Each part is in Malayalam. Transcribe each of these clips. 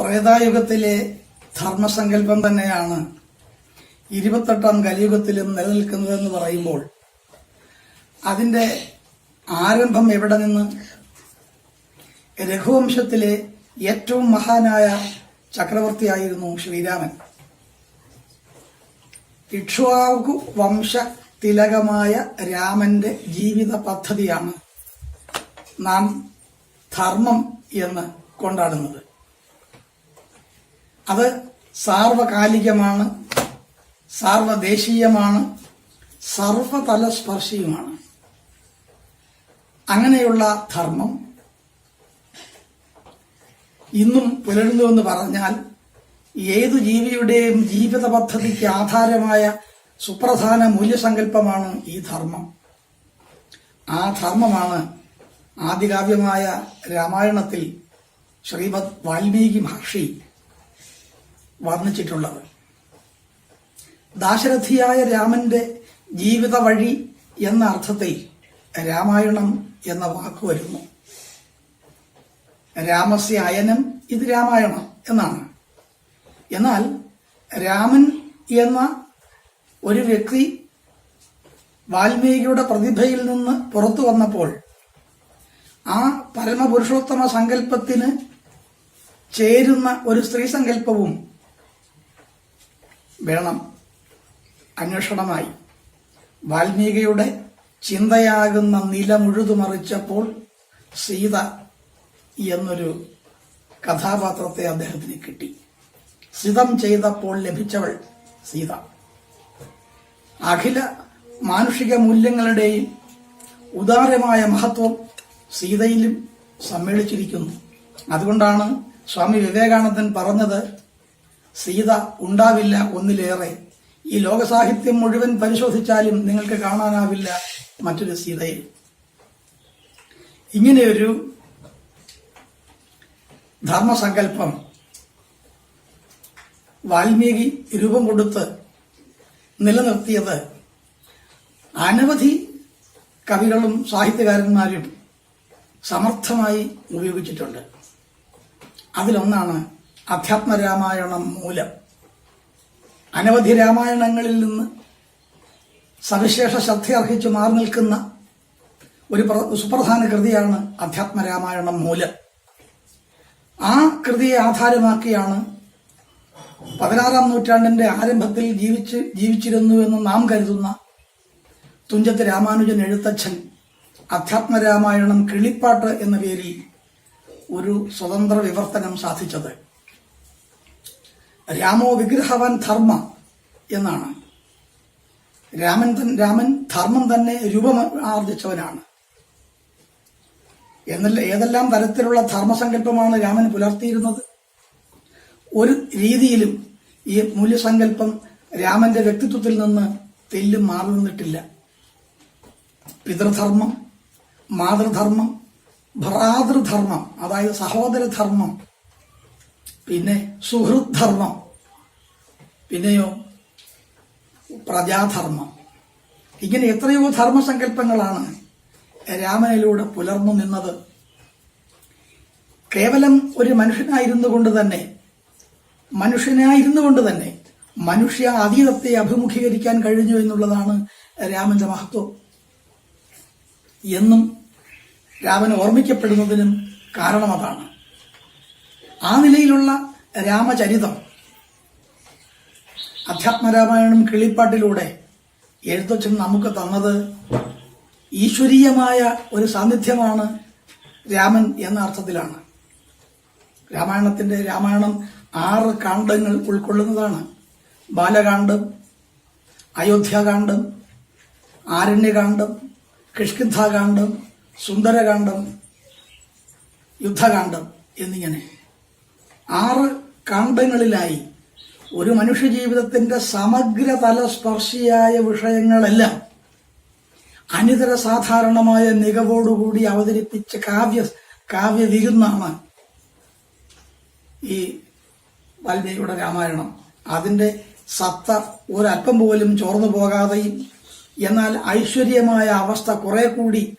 ത്രേതായുഗത്തിലെ ധർമ്മസങ്കല്പം തന്നെയാണ് ഇരുപത്തെട്ടാം കലിയുഗത്തിലും നിലനിൽക്കുന്നതെന്ന് പറയുമ്പോൾ അതിന്റെ ആരംഭം എവിടെ നിന്ന്? രഘുവംശത്തിലെ ഏറ്റവും മഹാനായ ചക്രവർത്തിയായിരുന്നു ശ്രീരാമൻ. ഇക്ഷ്വാകു വംശ തിലകമായ രാമന്റെ ജീവിത പദ്ധതിയാണ് നാം ധർമ്മം എന്ന് കൊണ്ടാടുന്നത്. അത് സാർവകാലികമാണ് സാർവദേശീയമാണ് സർവതലസ്പർശിയുമാണ്. അങ്ങനെയുള്ള ധർമ്മം ഇന്നും പുലരുന്നുവെന്ന് പറഞ്ഞാൽ ഏതു ജീവിയുടെയും ജീവിത പദ്ധതിക്ക് ആധാരമായ സുപ്രധാന മൂല്യസങ്കല്പമാണ് ഈ ധർമ്മം. ആ ധർമ്മമാണ് ആദികാവ്യമായ രാമായണത്തിൽ ശ്രീമദ് വാൽമീകി മഹർഷി വർണിച്ചിട്ടുള്ളത്. ദാശരഥിയായ രാമന്റെ ജീവിത വഴി എന്ന അർത്ഥത്തിൽ രാമായണം എന്ന വാക്ക് വരുന്നു. രാമസ്യ അയനം ഇത് രാമായണം എന്നാണ്. എന്നാൽ രാമൻ എന്ന ഒരു വ്യക്തി വാൽമീകിയുടെ പ്രതിഭയിൽ നിന്ന് പുറത്തു വന്നപ്പോൾ ആ പരമപുരുഷോത്തമ സങ്കല്പത്തിന് ചേരുന്ന ഒരു സ്ത്രീ സങ്കല്പവും വേണം. അന്വേഷണമായി. വാൽമീകിയുടെ ചിന്തയാകുന്ന നില മുഴുതുമറിച്ചപ്പോൾ സീത എന്നൊരു കഥാപാത്രത്തെ അദ്ദേഹത്തിന് കിട്ടി. സിതം ചെയ്തപ്പോൾ ലഭിച്ചവൾ സീത. അഖില മാനുഷിക മൂല്യങ്ങളുടെയും ഉദാരമായ മഹത്വം സീതയിലും സമ്മേളിച്ചിരിക്കുന്നു. അതുകൊണ്ടാണ് സ്വാമി വിവേകാനന്ദൻ പറഞ്ഞത് സീത ഉണ്ടാവില്ല ഒന്നിലേറെ. ഈ ലോകസാഹിത്യം മുഴുവൻ പരിശോധിച്ചാലും നിങ്ങൾക്ക് കാണാനാവില്ല മറ്റൊരു സീതയെ. ഇങ്ങനെയൊരു ധർമ്മസങ്കല്പം വാൽമീകി രൂപം കൊടുത്ത് നിലനിർത്തിയത് അനവധി കവികളും സാഹിത്യകാരന്മാരും സമർത്ഥമായി ഉപയോഗിച്ചിട്ടുണ്ട്. അതിലൊന്നാണ് അധ്യാത്മരാമായണം മൂലം. അനവധി രാമായണങ്ങളിൽ നിന്ന് സവിശേഷ ശ്രദ്ധയർഹിച്ചു മാറി നിൽക്കുന്ന ഒരു സുപ്രധാന കൃതിയാണ് അധ്യാത്മരാമായണം മൂലം. ആ കൃതിയെ ആധാരമാക്കിയാണ് പതിനാറാം നൂറ്റാണ്ടിന്റെ ആരംഭത്തിൽ ജീവിച്ച് ജീവിച്ചിരുന്നു എന്ന് നാം കരുതുന്ന തുഞ്ചത്ത് രാമാനുജൻ എഴുത്തച്ഛൻ അധ്യാത്മരാമായണം കിളിപ്പാട്ട് എന്ന പേരിൽ ഒരു സ്വതന്ത്ര വിവർത്തനം സാധിച്ചത്. രാമോ വിഗ്രഹവൻ ധർമ്മ എന്നാണ്. രാമൻ രാമൻ ധർമ്മം തന്നെ രൂപം ആർജിച്ചവനാണ്. എന്നല്ല ഏതെല്ലാം തരത്തിലുള്ള ധർമ്മസങ്കല്പമാണ് രാമൻ പുലർത്തിയിരുന്നത്? ഒരു രീതിയിലും ഈ മൂല്യസങ്കല്പം രാമന്റെ വ്യക്തിത്വത്തിൽ നിന്ന് തെല്ലും മാറി നിന്നിട്ടില്ല പിതൃധർമ്മം മാതൃധർമ്മം ഭ്രാതൃധർമ്മം അതായത് സഹോദരധർമ്മം പിന്നെ സുഹൃത് ധർമ്മം പിന്നെയോ പ്രജാധർമ്മം. ഇങ്ങനെ എത്രയോ ധർമ്മസങ്കല്പങ്ങളാണ് രാമനിലൂടെ പുലർന്നു നിന്നത്. കേവലം ഒരു മനുഷ്യനായിരുന്നു കൊണ്ട് തന്നെ മനുഷ്യനായിരുന്നു കൊണ്ട് തന്നെ മനുഷ്യ അതീതത്തെ അഭിമുഖീകരിക്കാൻ കഴിഞ്ഞു എന്നുള്ളതാണ് രാമന്റെ മഹത്വം. എന്നും രാമൻ ഓർമ്മിക്കപ്പെടുന്നതിനും കാരണം അതാണ് ആ നിലയിലുള്ള രാമചരിതം. അധ്യാത്മരാമായണം കിളിപ്പാട്ടിലൂടെ എഴുത്തച്ഛൻ നമുക്ക് തന്നത് ഈശ്വരീയമായ ഒരു സാന്നിധ്യമാണ് രാമൻ എന്ന അർത്ഥത്തിലാണ്. രാമായണത്തിന്റെ രാമായണം ആറ് കാണ്ഡങ്ങൾ ഉൾക്കൊള്ളുന്നതാണ്. ബാലകാന്ഡം അയോധ്യാകാന്ഡം ആരണ്യകാന്ഡം കിഷ്കിന്ധാകാന്ഡം സുന്ദരകാന്ഡം യുദ്ധകാന്ഡം എന്നിങ്ങനെ. ആറ് കാണ്ഡങ്ങളിലായി. ഒരു മനുഷ്യജീവിതത്തിന്റെ സമഗ്രതല സ്പർശിയായ വിഷയങ്ങളെല്ലാം അനിതര സാധാരണമായ മികവോടുകൂടി അവതരിപ്പിച്ച കാവ്യ കാവ്യവിരുന്നാണ് ഈ വാൽമീകിയുടെ രാമായണം. അതിന്റെ സത്ത ഒരല്പം പോലും ചോർന്നു പോകാതെയും എന്നാൽ ഐശ്വര്യമായ അവസ്ഥ കുറെ കൂടി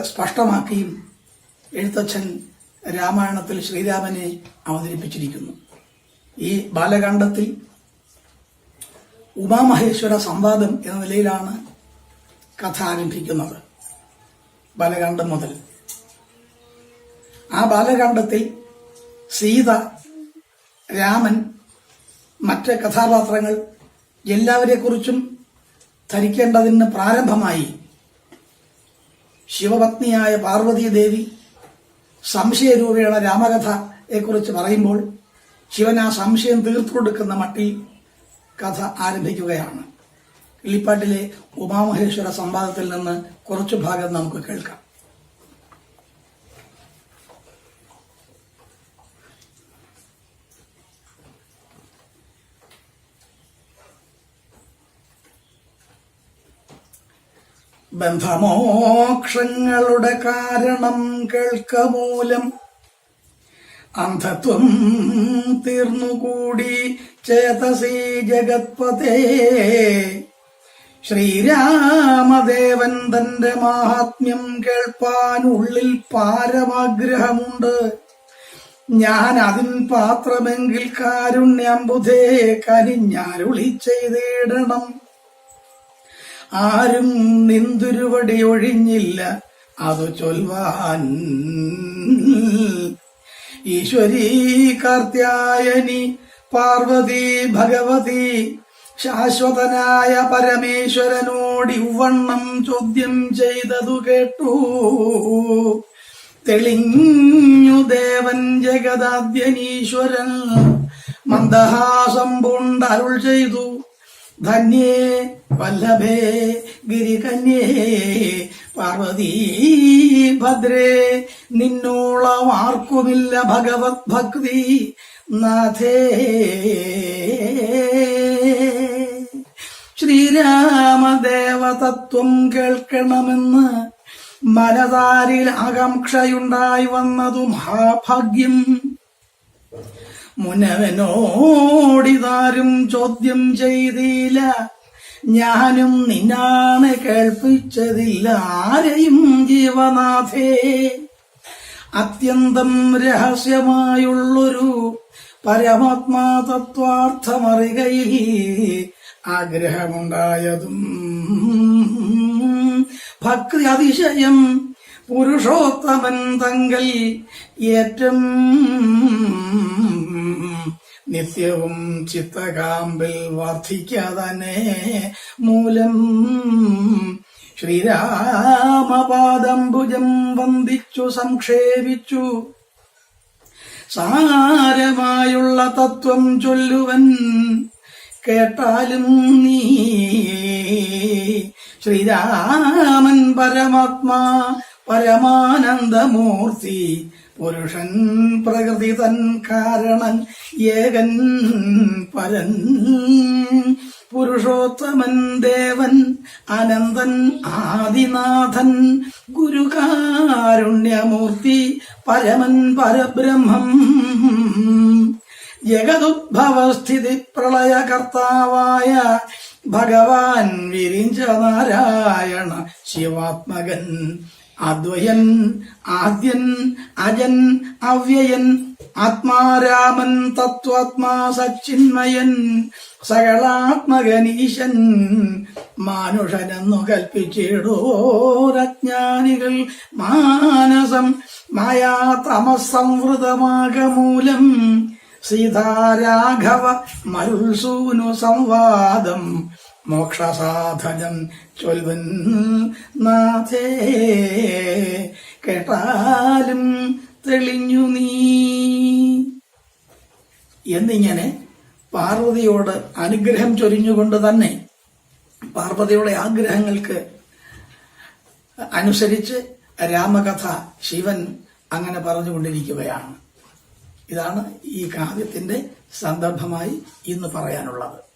സ്പഷ്ടമാക്കിയും എഴുത്തച്ഛൻ രാമായണത്തിൽ ശ്രീരാമനെ അവതരിപ്പിച്ചിരിക്കുന്നു. ഈ ബാലകാണ്ഡത്തിൽ ഉമാമഹേശ്വര സംവാദം എന്ന നിലയിലാണ് കഥ ആരംഭിക്കുന്നത്. ബാലകാണ്ഡം മുതൽ. ആ ബാലകാണ്ഡത്തിൽ സീത രാമൻ മറ്റ് കഥാപാത്രങ്ങൾ എല്ലാവരെക്കുറിച്ചും ധരിക്കേണ്ടതിന് പ്രാരംഭമായി ശിവപത്നിയായ പാർവതീദേവി സംശയരൂപേണ രാമകഥയെക്കുറിച്ച് പറയുമ്പോൾ ശിവൻ ആ സംശയം തീർത്തു കൊടുക്കുന്ന മട്ടിൽ കഥ ആരംഭിക്കുകയാണ്. കിള്ളിപ്പാട്ടിലെ ഉമാമഹേശ്വര സംവാദത്തിൽ നിന്ന് കുറച്ചു ഭാഗം നമുക്ക് കേൾക്കാം. ബന്ധമോക്ഷങ്ങളുടെ കാരണം കേൾക്കമൂലം അന്ധത്വം തീർന്നുകൂടി ചേതസി ജഗത്പതേ. ശ്രീരാമദേവൻ തന്റെ മാഹാത്മ്യം കേൾപ്പാൻ ഉള്ളിൽ പാരമാഗ്രഹമുണ്ട്. ഞാൻ അതിൻ പാത്രമെങ്കിൽ കാരുണ്യാമ്പുധേ കനിഞ്ഞാരുളി ചെയ്തിടണം. ആരും നിന്തുരുവടി ഒഴിഞ്ഞില്ല. അത് ചൊൽവാൻ ഈശ്വരീ കാർത്യായനി പാർവതി ഭഗവതി ശാശ്വതനായ പരമേശ്വരനോട് ഇവണ്ണം ചോദ്യം ചെയ്തതു കേട്ടു. തെളിഞ്ഞു ദേവൻ ജഗദാദ്യനീശ്വരൻ മന്ദഹാസം പൂണ്ട് അരുൾ ചെയ്തു. ധന്യേ വല്ലഭേ ഗിരികന്യേ പാർവതീ ഭദ്രേ നിന്നോളം ആർക്കുമില്ല ഭഗവത് ഭക്തി. നാഥേ. ശ്രീരാമദേവതത്വം കേൾക്കണമെന്ന് മനതാരിൽ ആകാംക്ഷയുണ്ടായി വന്നതു മഹാഭാഗ്യം. മുനവനോടിതാരും ചോദ്യം ചെയ്തില്ല ഞാനും നിന്നാണ് കേൾപ്പിച്ചതില്ല ആരെയും ജീവനാഥേ. അത്യന്തം രഹസ്യമായുള്ളൊരു പരമാത്മാ തത്വാർത്ഥമറികയിൽ ആഗ്രഹമുണ്ടായതും ഭക്തി അതിശയം പുരുഷോത്തമൻ തങ്കൽ ഏറ്റം നിത്യവും ചിത്തകാമ്പിൽ വർദ്ധിക്കാതന്നെ മൂലം ശ്രീരാമപാദം ഭുജം വന്ദിച്ചു സംക്ഷേപിച്ചു. സാരമായുള്ള തത്വം ചൊല്ലുവൻ കേട്ടാലും നീ ശ്രീരാമൻ പരമാത്മാ പരമാനന്ദമൂർത്തി പുരുഷൻ പ്രകൃതി തൻ കാരണൻ ഏകൻ പരൻ. പുരുഷോത്തമൻ ദേവൻ അനന്തൻ ആദിനാഥൻ. ഗുരുകാരുണ്യമൂർത്തി പരമൻ പരബ്രഹ്മം. ജഗതുദ്ഭവസ്ഥിതി പ്രളയകർത്താവായ ഭഗവാൻ വിരിഞ്ച നാരായണ ശിവാത്മകൻ. അദ്വയൻ ആദ്യൻ അജൻ അവ്യയൻ ആത്മാരാമൻ തത്വാത്മാ സച്ചിന്മയൻ സകളാത്മഗനീശൻ മാനുഷനെന്നു കൽപ്പിച്ചിടോരജ്ഞാനികൾ മാനസം മായാ തമസംവൃതമാകമൂലം സീതാരാഘവ മരുസൂനു സംവാദം മോക്ഷസാധനം ചൊൽവൻ നാഥേ. കേട്ടാലും തെളിഞ്ഞു നീ. എന്നിങ്ങനെ പാർവതിയോട് അനുഗ്രഹം ചൊരിഞ്ഞുകൊണ്ട് തന്നെ പാർവതിയുടെ ആഗ്രഹങ്ങൾക്ക് അനുസരിച്ച് രാമകഥ ശിവൻ അങ്ങനെ പറഞ്ഞുകൊണ്ടിരിക്കുകയാണ്. ഇതാണ് ഈ കാവ്യത്തിന്റെ സന്ദർഭമായി ഇന്ന് പറയാനുള്ളത്.